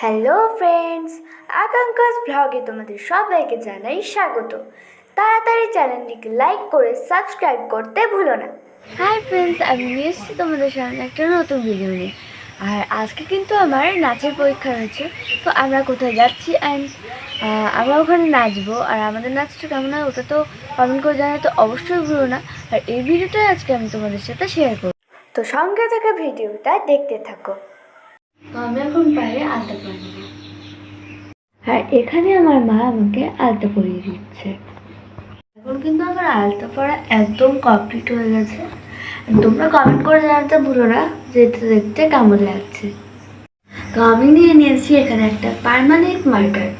Hello friends আকাঙ্কাস ব্লগে তোমাদের সবাইকে জানাই স্বাগত। তাড়াতাড়ি চ্যানেলটিকে লাইক করে সাবস্ক্রাইব করতে ভুলো না। হাই ফ্রেন্ডস আমি নিয়ে এসেছি তোমাদের সামনে একটা নতুন ভিডিও নিয়ে। আর আজকে কিন্তু আমার নাচের পরীক্ষা হয়েছে তো আমরা কোথায় যাচ্ছি অ্যান্ড আমরা ওখানে নাচবো। আর আমাদের নাচটা কেমন হয় ওটা তো কমেন্ট করে জানাতে অবশ্যই ভুলো না। আর এই ভিডিওটাই আজকে আমি তোমাদের সাথে শেয়ার করব। তো সঙ্গে থেকে ভিডিওটা দেখতে থাকো। তো আমি এখন বাইরে আলতা পরে আর এখানে আমার মা আমাকে আলতা পরিয়ে দিচ্ছে। এখন কিন্তু আমার আলতা পরা একদম কমপ্লিট হয়ে গেছে। তোমরা কমেন্ট করে জানাতে ভুলো না যে এটা দেখতে কেমন লাগছে। তো আমি নিয়ে নিয়েছি এখানে একটা পার্মানেন্ট মার্কার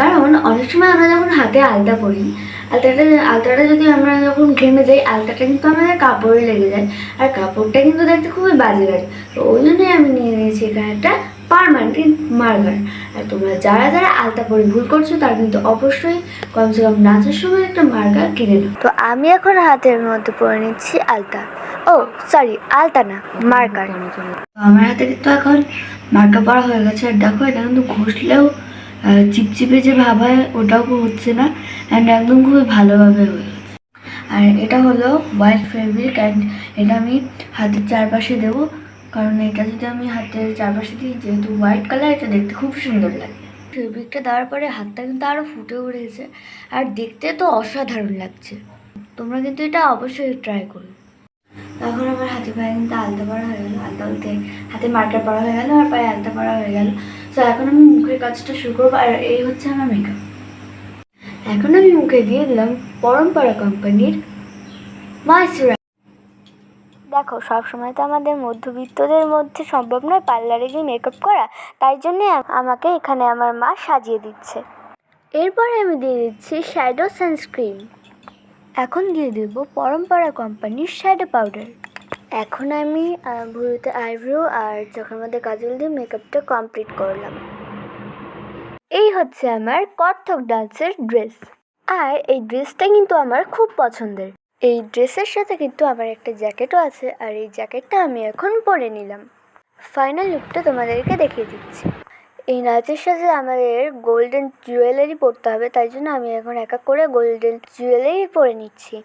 কারণ অনেক সময় আমরা যখন হাতে আলতা পরি আলতাটা আলতাটা যদি আমরা যখন ঘেমে যাই আলতাটা কিন্তু আমাদের কাপড়ে লেগে যায়। আর কাপড়টা কিন্তু দেখতে খুবই বাজে লাগে। তো ওই জন্যই আমি নিয়ে নিয়েছি এখানে একটা পার্মানেন্ট মার্কার আর তোমরা যারা যারা আলতা পরে ভুল করছ তারা কিন্তু অবশ্যই কমসে কম নাচের সময় একটা মার্কার কিনে নাও। তো আমি এখন হাতের মধ্যে পরে নিচ্ছি আলতা। ও সরি আলতা না মার্কার আমার হাতে কিন্তু এখন মার্কার পরা হয়ে গেছে। আর দেখো এটা কিন্তু ঘষলেও চিপচিপে যে ভাব হয় ওটাও হচ্ছে না। অ্যান্ড একদম খুবই ভালোভাবে হয়ে গেছে। আর এটা হলো হোয়াইট ফেব্রিক অ্যান্ড এটা আমি হাতের চারপাশে দেবো। কারণ এটা যদি আমি হাতের চারপাশে দিই, যেহেতু হোয়াইট কালার এটা দেখতে খুব সুন্দর লাগে। ফেব্রিকটা দেওয়ার পরে হাতটা কিন্তু আরও ফুটে উঠেছে। আর দেখতে তো অসাধারণ লাগছে। তোমরা কিন্তু এটা অবশ্যই ট্রাই করো। এখন আমার হাতে পায়ে কিন্তু আলতা পড়া হয়ে গেল। আলতা বলতে হাতে মার্কার পড়া হয়ে গেল, আর পায়ে আলতা পড়া হয়ে গেল। তো এখন আমি মুখের কাজটা শুরু করব আর এই হচ্ছে আমার মেকআপ এখন আমি মুখে দিয়ে দিলাম পরম্পরা কোম্পানির ময়শ্চারাইজার দেখো সব সময় তো আমাদের মধ্যবিত্তদের মধ্যে সম্ভব নয় পার্লারে গিয়ে মেকআপ করা তাই জন্যে আমাকে এখানে আমার মা সাজিয়ে দিচ্ছে। এরপরে আমি দিয়ে দিচ্ছি শ্যাডো সানস্ক্রিন এখন দিয়ে দেবো পরম্পরা কোম্পানির শ্যাডো পাউডার এখন আমি ভুরুতে আইব্রো আর চোখের মধ্যে কাজল দিয়ে মেকআপটা কমপ্লিট করলাম। এই হচ্ছে আমার কত্থক ডান্সের ড্রেস আর এই ড্রেসটা কিন্তু আমার খুব পছন্দের। এই ড্রেসের সাথে কিন্তু আমার একটা জ্যাকেটও আছে আর এই জ্যাকেটটা আমি এখন পরে নিলাম। ফাইনাল লুকটা তোমাদেরকে দেখিয়ে দিচ্ছি। এই নাচের সাথে আমাদের গোল্ডেন জুয়েলারি পরতে হবে, তাই জন্য আমি এখন এক এক করে গোল্ডেন জুয়েলারি পরে নিচ্ছি।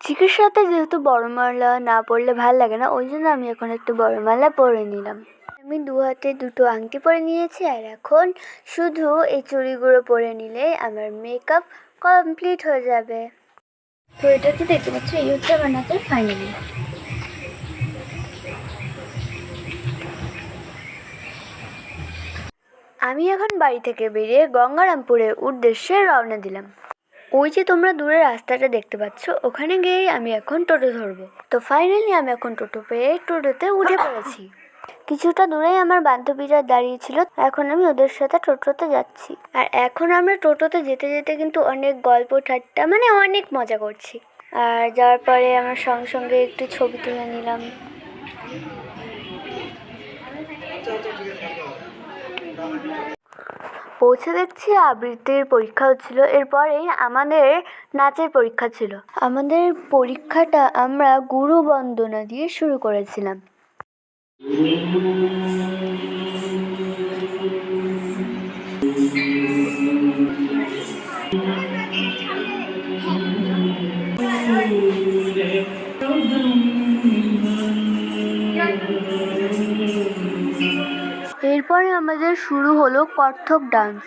চিকের সাথে যেহেতু বড় মালা না পরলে ভালো লাগে না, ওই জন্য আমি এখন একটু বড় মালা পরে নিলাম। আমি দু হাতে দুটো আংটি পরে নিয়েছি, আর এখন শুধু এই চুড়িগুলো পরে নিলেই আমার মেকআপ কমপ্লিট হয়ে যাবে। তো এটা কি দেখতে পাচ্ছ? এই হচ্ছে আমার নাচের ফাইনালি আমি এখন বাড়ি থেকে বেরিয়ে গঙ্গারামপুরের উদ্দেশ্যে রওনা দিলাম। ওই যে তোমরা দূরে রাস্তাটা দেখতে পাচ্ছ, ওখানে গিয়েই আমি এখন টোটো ধরবো। তো ফাইনালি আমি এখন টোটো পেয়ে টোটোতে উঠে পড়েছি। কিছুটা দূরেই আমার বান্ধবীরা দাঁড়িয়ে ছিল এখন আমি ওদের সাথে টোটোতে যাচ্ছি। আর এখন আমরা টোটোতে যেতে যেতে কিন্তু অনেক গল্প ঠাট্টা মানে অনেক মজা করছি। আর যাওয়ার পরে আমার সঙ্গে সঙ্গে একটু ছবি তুলে নিলাম। পৌঁছে দেখছি, আবৃত্তির পরীক্ষা হচ্ছিল। এরপরেই আমাদের নাচের পরীক্ষা ছিল। আমাদের পরীক্ষাটা আমরা গুরু বন্দনা দিয়ে শুরু করেছিলাম। এরপরে আমাদের শুরু হলো কত্থক ডান্স।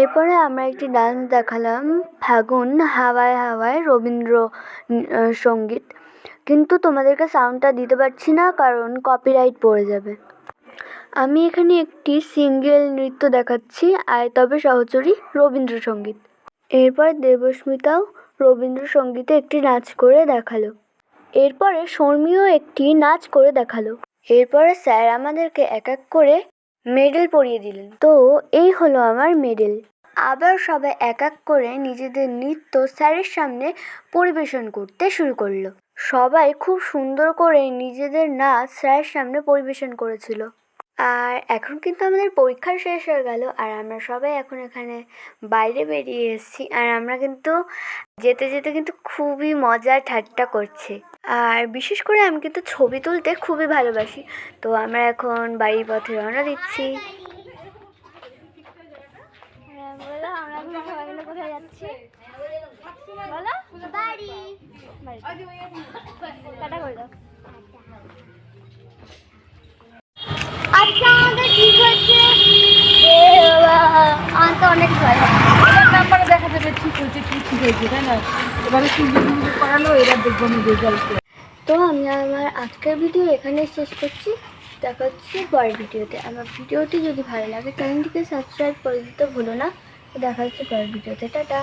এরপরে আমরা একটি ডান্স দেখালাম, ফাগুন, হাওয়ায় হাওয়ায় রবীন্দ্র সংগীত। কিন্তু তোমাদেরকে সাউন্ডটা দিতে পারছি না, কারণ কপিরাইট পড়ে যাবে। আমি এখানে একটি সিঙ্গেল নৃত্য দেখাচ্ছি, আয় তবে সহচরী রবীন্দ্রসঙ্গীত। এরপর দেবস্মিতাও রবীন্দ্রসঙ্গীতে একটি নাচ করে দেখাল। এরপরে শর্মিও একটি নাচ করে দেখাল। এরপরে স্যার আমাদেরকে এক এক করে মেডেল পরিয়ে দিলেন। তো এই হলো আমার মেডেল। আবার সবাই এক এক করে নিজেদের নৃত্য স্যারের সামনে পরিবেশন করতে শুরু করল। সবাই খুব সুন্দর করে নিজেদের নাচ স্যারের সামনে পরিবেশন করেছিল। আর এখন কিন্তু আমাদের পরীক্ষা শেষ হয়ে গেল আর আমরা সবাই এখন এখানে বাইরে বেরিয়ে এসেছি আর আমরা কিন্তু যেতে যেতে কিন্তু খুবই মজা ঠাট্টা করছি। আর বিশেষ করে আমি কিন্তু ছবি তুলতে খুবই ভালোবাসি তো আমরা এখন বাড়ির পথে রওনা দিচ্ছি। হ্যাঁ, কোথায় যাচ্ছি? বলো বাড়ি। টাটা করে দাও আজকে আমাদের ঠিক তো অনেক দেখা যাবে তাই না এবারে আমি তো আমি আমার আজকের ভিডিও এখানে শেষ করছি। দেখা হচ্ছে পরের ভিডিওতে। আমার ভিডিওটি যদি ভালো লাগে চ্যানেলটিকে সাবস্ক্রাইব করে দিতে ভুলো না। দেখা হচ্ছে পরের ভিডিওতে। টাটা।